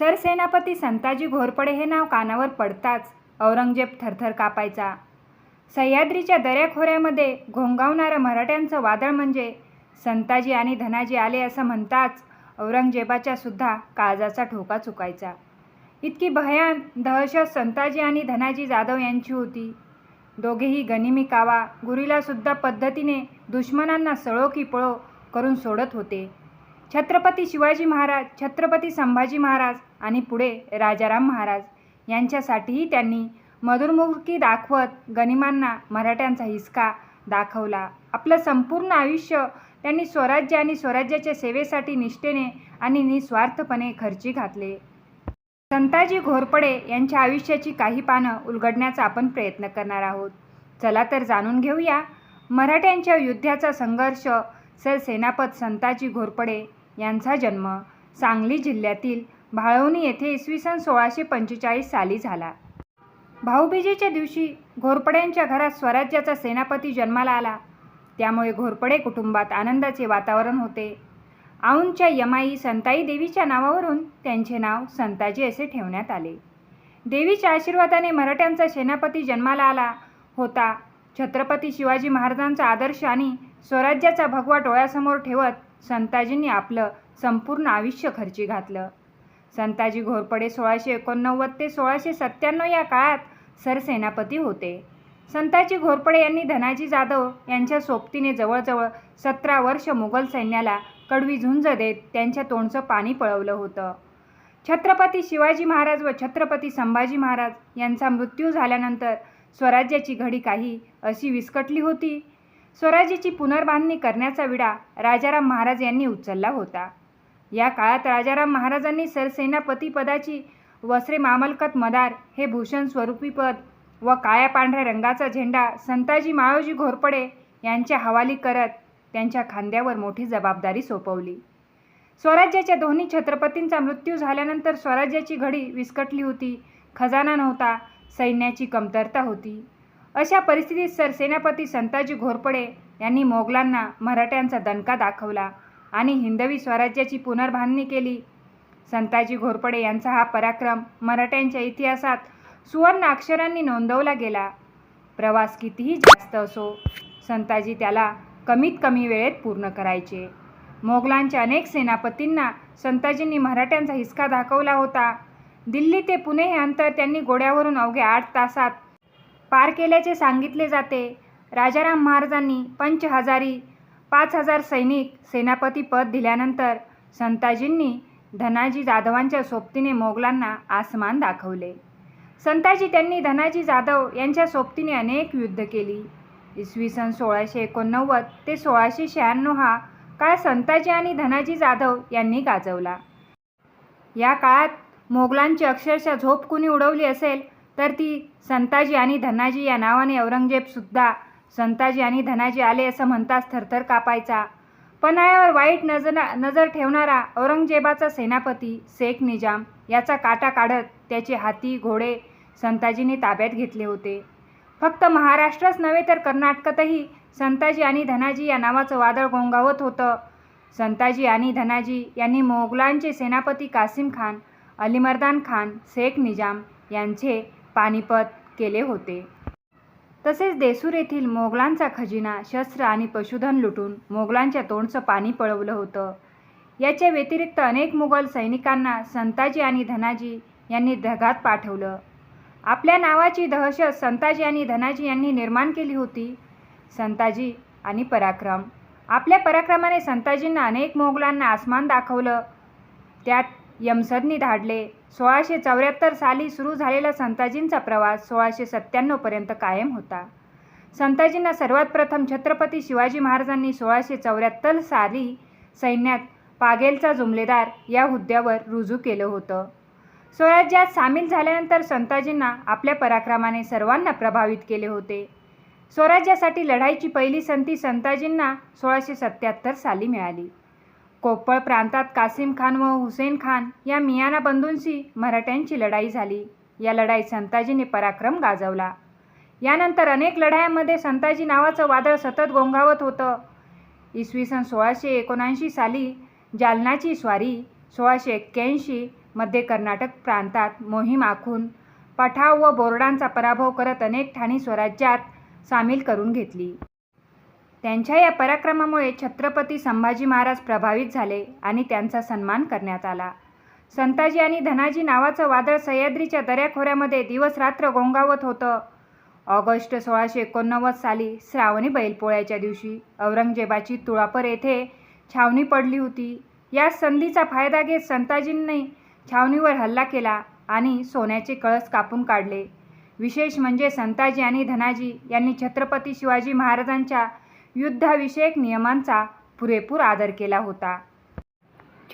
सरसेनापती संताजी घोरपडे हे नाव कानावर पडताच औरंगजेब थरथर कापायचा. सह्याद्रीच्या दऱ्याखोऱ्यामध्ये घोंगावणारं मराठ्यांचं वादळ म्हणजे संताजी आणि धनाजी आले असं म्हणताच औरंगजेबाच्या सुद्धा काळजाचा ठोका चुकायचा. इतकी भयान दहशत संताजी आणि धनाजी जाधव यांची होती. दोघेही गनिमी कावा गुरीलासुद्धा पद्धतीने दुश्मनांना सळो की पळो करून सोडत होते. छत्रपती शिवाजी महाराज छत्रपती संभाजी महाराज आणि पुढे राजाराम महाराज. यांच्यासाठीही त्यांनी मधुरमुखी दाखवत गनिमांना मराठ्यांचा हिसका दाखवला. आपलं संपूर्ण आयुष्य त्यांनी स्वराज्य आणि स्वराज्याच्या सेवेसाठी निष्ठेने आणि निस्वार्थपणे खर्ची घातले. संताजी घोरपडे यांच्या आयुष्याची काही पानं उलगडण्याचा आपण प्रयत्न करणार आहोत. चला तर जाणून घेऊया मराठ्यांच्या युद्धाचा संघर्ष. सरसेनापत संताजी घोरपडे यांचा जन्म सांगली जिल्ह्यातील भाळवणी येथे इसवी सन सोळाशे पंचेचाळीस साली झाला. भाऊबीजेच्या दिवशी घोरपड्यांच्या घरात स्वराज्याचा सेनापती जन्माला आला. त्यामुळे घोरपडे कुटुंबात आनंदाचे वातावरण होते. औंधच्या यमाई संताई देवीच्या नावावरून त्यांचे नाव संताजी असे ठेवण्यात आले. देवीच्या आशीर्वादाने मराठ्यांचा सेनापती जन्माला आला होता. छत्रपती शिवाजी महाराजांचा आदर्श आणि स्वराज्याचा भगवा डोळ्यासमोर ठेवत संताजींनी आपलं संपूर्ण आयुष्य खर्ची घातलं. संताजी घोरपडे सोळाशे एकोणनव्वद ते सोळाशे सत्त्याण्णव या काळात सरसेनापती होते. संताजी घोरपडे यांनी धनाजी जाधव यांच्या सोबतीने जवळजवळ सतरा वर्ष मुघल सैन्याला कडवी झुंज देत त्यांच्या तोंडचं पाणी पळवलं होतं. छत्रपती शिवाजी महाराज व छत्रपती संभाजी महाराज यांचा मृत्यू झाल्यानंतर स्वराज्याची घडी काही अशी विस्कटली होती. स्वराज्याची पुनर्बांधणी करण्याचा विडा राजाराम महाराज यांनी उचलला होता. या काळात राजाराम महाराजांनी सरसेनापती पदाची वस्त्रे मामलकत मदार हे भूषण स्वरूपी पद व काळ्या पांढऱ्या रंगाचा झेंडा संताजी माळोजी घोरपडे यांच्या हवाली करत त्यांच्या खांद्यावर मोठी जबाबदारी सोपवली. स्वराज्याच्या दोन्ही छत्रपतींचा मृत्यू झाल्यानंतर स्वराज्याची घडी विस्कटली होती. खजाना नव्हता सैन्याची कमतरता होती. अशा परिस्थितीत सरसेनापती संताजी घोरपडे यांनी मोगलांना मराठ्यांचा दणका दाखवला. आणि हिंदवी स्वराज्याची पुनर्बांधणी केली. संताजी घोरपडे यांचा हा पराक्रम मराठ्यांच्या इतिहासात सुवर्ण अक्षरांनी नोंदवला गेला. प्रवास कितीही जास्त असो संताजी त्याला कमीत कमी वेळेत पूर्ण करायचे. मोगलांच्या अनेक सेनापतींना संताजींनी मराठ्यांचा हिसका दाखवला होता. दिल्ली ते पुणे हे अंतर त्यांनी घोड्यावरून अवघे आठ तासात पार केल्याचे सांगितले जाते. राजाराम महाराजांनी पंचहजारी पाच हजार सैनिक सेनापती पद दिल्यानंतर संताजींनी धनाजी जाधवांच्या सोबतीने मोगलांना आसमान दाखवले. संताजी त्यांनी धनाजी जाधव यांच्या सोबतीने अनेक युद्ध केली. इसवी सन सोळाशे एकोणनव्वद ते सोळाशे शहाण्णव हा काळ संताजी आणि धनाजी जाधव यांनी गाजवला. या काळात मोगलांची अक्षरशः झोप कुणी उडवली असेल तर ती संताजी आणि धनाजी या नावाने औरंगजेबसुद्धा संताजी आणि धनाजी आले असं म्हणताच थरथर कापायचा. पन्हाळ्यावर वाईट नजर नजर ठेवणारा औरंगजेबाचा सेनापती शेख निजाम याचा काटा काढत त्याचे हाती घोडे संताजीने ताब्यात घेतले होते. फक्त महाराष्ट्रच नव्हे तर कर्नाटकातही संताजी आणि धनाजी या नावाचं वादळ गोंगावत होतं. संताजी आणि धनाजी यांनी मोगलांचे सेनापती कासिम खान अलीमर्दान खान शेख निजाम यांचे पानिपत केले होते. तसेच देसूर येथील मोगलांचा खजिना शस्त्र आणि पशुधन लुटून मोगलांच्या तोंडचं पाणी पळवलं होतं. याच्या व्यतिरिक्त अनेक मुघल सैनिकांना संताजी आणि धनाजी यांनी दगात पाठवलं. आपल्या नावाची दहशत संताजी आणि धनाजी यांनी निर्माण केली होती. संताजी आणि पराक्रम. आपल्या पराक्रमाने संताजींना अनेक मोगलांना आसमान दाखवलं. त्यात यमसदनी धाडले. सोळाशे चौऱ्याहत्तर साली सुरू झालेला संताजींचा प्रवास सोळाशे सत्त्याण्णवपर्यंत कायम होता. संताजींना सर्वात प्रथम छत्रपती शिवाजी महाराजांनी सोळाशे चौऱ्याहत्तर साली सैन्यात पागेलचा जुमलेदार या हुद्द्यावर रुजू केलं होतं. स्वराज्यात सामील झाल्यानंतर संताजींना आपल्या पराक्रमाने सर्वांना प्रभावित केले होते. स्वराज्यासाठी लढाईची पहिली संधी संताजींना सोळाशे सत्त्याहत्तर साली मिळाली. कोप्पळ प्रांतात कासिम खान व हुसेन खान या मियाना बंधूंशी मराठ्यांची लढाई झाली. या लढाईत संताजीने पराक्रम गाजवला. यानंतर अनेक लढायांमध्ये संताजी नावाचं वादळ सतत गोंगावत होतं. इसवी सन सोळाशे एकोणऐंशी साली जालनाची स्वारी सोळाशे एक्क्याऐंशी मध्य कर्नाटक प्रांतात मोहीम आखून पठाव व बोर्डांचा पराभव करत अनेक ठाणी स्वराज्यात सामील करून घेतली. त्यांच्या या पराक्रमामुळे छत्रपती संभाजी महाराज प्रभावित झाले आणि त्यांचा सन्मान करण्यात आला. संताजी आणि धनाजी नावाचं वादळ सह्याद्रीच्या दऱ्याखोऱ्यामध्ये दिवस-रात्र होतं. ऑगस्ट सोळाशे एकोणनव्वद साली श्रावणी बैलपोळ्याच्या दिवशी औरंगजेबाची तुळापर येथे छावणी पडली होती. या संधीचा फायदा घेत संताजींनी छावणीवर हल्ला केला आणि सोन्याचे कळस कापून काढले. विशेष म्हणजे संताजी आणि धनाजी यांनी छत्रपती शिवाजी महाराजांच्या युद्धाविषयक नियमांचा पुरेपूर आदर केला होता.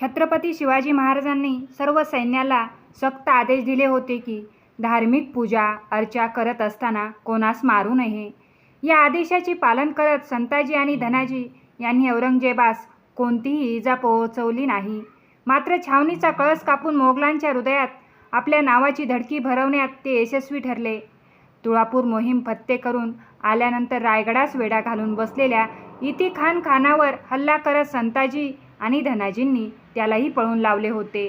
छत्रपती शिवाजी महाराजांनी सर्व सैन्याला सक्त आदेश दिले होते की धार्मिक पूजा अर्चा करत असताना कोणास मारू नये. या आदेशाचे पालन करत संताजी आणि धनाजी यांनी औरंगजेबास कोणतीही इजा पोहोचवली नाही. मात्र छावणीचा कळस कापून मोगलांच्या हृदयात आपल्या नावाची धडकी भरवण्यात ते यशस्वी ठरले. तुळापूर मोहीम फत्ते करून आल्यानंतर रायगडास वेढा घालून बसलेल्या इतीखान खानावर हल्ला करत संताजी आणि धनाजींनी त्यालाही पळून लावले होते.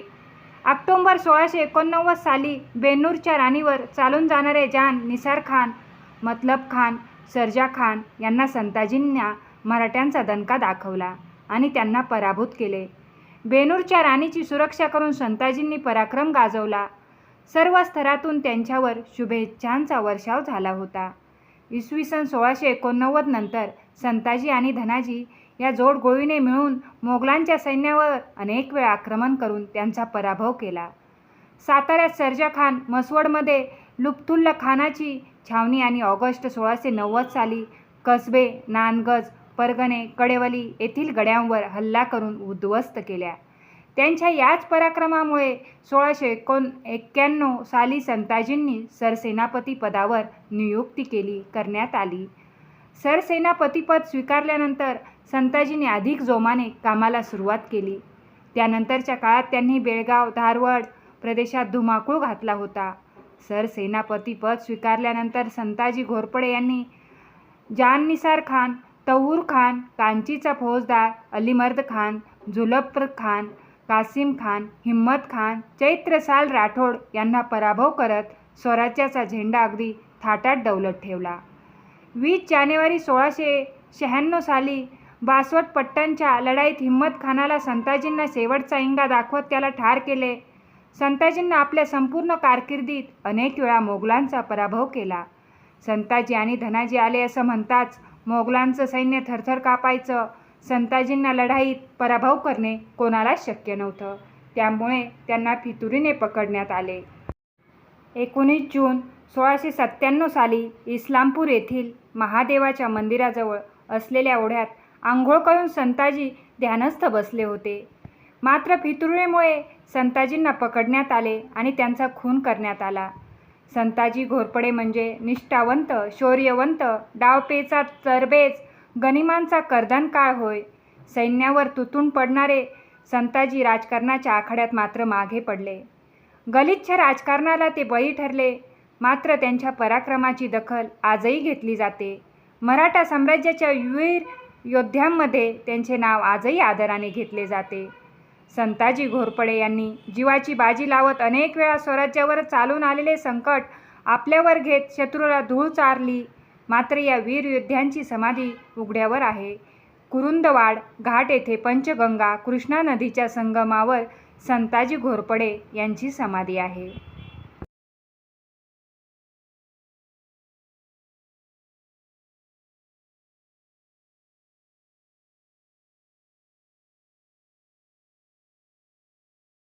ऑक्टोंबर सोळाशे एकोणनव्वद साली बेन्नूरच्या राणीवर चालून जाणारे जान निसार खान, मतलब खान, सर्जा खान यांना संताजींना मराठ्यांचा दणका दाखवला आणि त्यांना पराभूत केले. बेनूरच्या राणीची सुरक्षा करून संताजींनी पराक्रम गाजवला. सर्व स्तरातून त्यांच्यावर शुभेच्छांचा वर्षाव झाला होता. इसवी सन सोळाशे एकोणनव्वद नंतर संताजी आणि धनाजी या जोडगोळीने मिळून मोगलांच्या सैन्यावर अनेक वेळा आक्रमण करून त्यांचा पराभव केला. साताऱ्यात सर्जा खान, मसवडमध्ये लुफ्तुल्ला खानाची छावणी आणि ऑगस्ट सोळाशे नव्वद साली कसबे, नानगज, परगणे, कडेवली येथील गड्यांवर हल्ला करून उद्ध्वस्त केल्या. त्यांच्या याच पराक्रमामुळे सोळाशे एकोण एक्क्याण्णव साली संताजींनी सरसेनापती पदावर नियुक्ती केली करण्यात आली. सरसेनापतीपद स्वीकारल्यानंतर संताजींनी अधिक जोमाने कामाला सुरुवात केली. त्यानंतरच्या काळात त्यांनी बेळगाव, धारवड प्रदेशात धुमाकूळ घातला होता. सरसेनापतीपद स्वीकारल्यानंतर संताजी घोरपडे यांनी जाननिसार खान, तहूर खान, कांचीचा फौजदार अलीमर्द खान, जुल्फर खान, कासिम खान, हिम्मत खान, चैत्रसाल राठोड यांना पराभव करत स्वराज्याचा झेंडा अगदी थाटात डवलत ठेवला. वीस जानेवारी सोळाशे शहाण्णव साली बासवट पट्टणच्या लढाईत हिम्मत खानाला संताजींना शेवटचा इंगा दाखवत त्याला ठार केले. संताजींना आपल्या संपूर्ण कारकिर्दीत अनेक वेळा मोगलांचा पराभव केला. संताजी आणि धनाजी आले असं म्हणताच मोगलांचं सैन्य थरथर कापायचं. संताजींना लढाईत पराभव करणे कोणालाच शक्य नव्हतं. त्यामुळे त्यांना फितुरीने पकडण्यात आले. एकोणीस जून सोळाशे सत्त्याण्णव साली इस्लामपूर येथील महादेवाच्या मंदिराजवळ असलेल्या ओढ्यात आंघोळ करून संताजी ध्यानस्थ बसले होते. मात्र फितुरीमुळे संताजींना पकडण्यात आले आणि त्यांचा खून करण्यात आला. संताजी घोरपडे म्हणजे निष्ठावंत, शौर्यवंत, डावपेचा तरबेज, गनिमांचा कर्दनकाळ होय. सैन्यावर तुटून पडणारे संताजी राजकारणाच्या आखाड्यात मात्र मागे पडले. गलिच्छ राजकारणाला ते बळी ठरले. मात्र त्यांच्या पराक्रमाची दखल आजही घेतली जाते. मराठा साम्राज्याच्या वीर योद्ध्यांमध्ये त्यांचे नाव आजही आदराने घेतले जाते. संताजी घोरपडे यांनी जीवाची बाजी लावत अनेक वेळा स्वराज्यावर चालून आलेले संकट आपल्यावर घेत शत्रूला धूळ चारली. मात्र या वीर योद्ध्यांची समाधी उघड्यावर आहे. कुरुंदवाड घाट येथे पंचगंगा, कृष्णा नदीच्या संगमावर संताजी घोरपडे यांची समाधी आहे.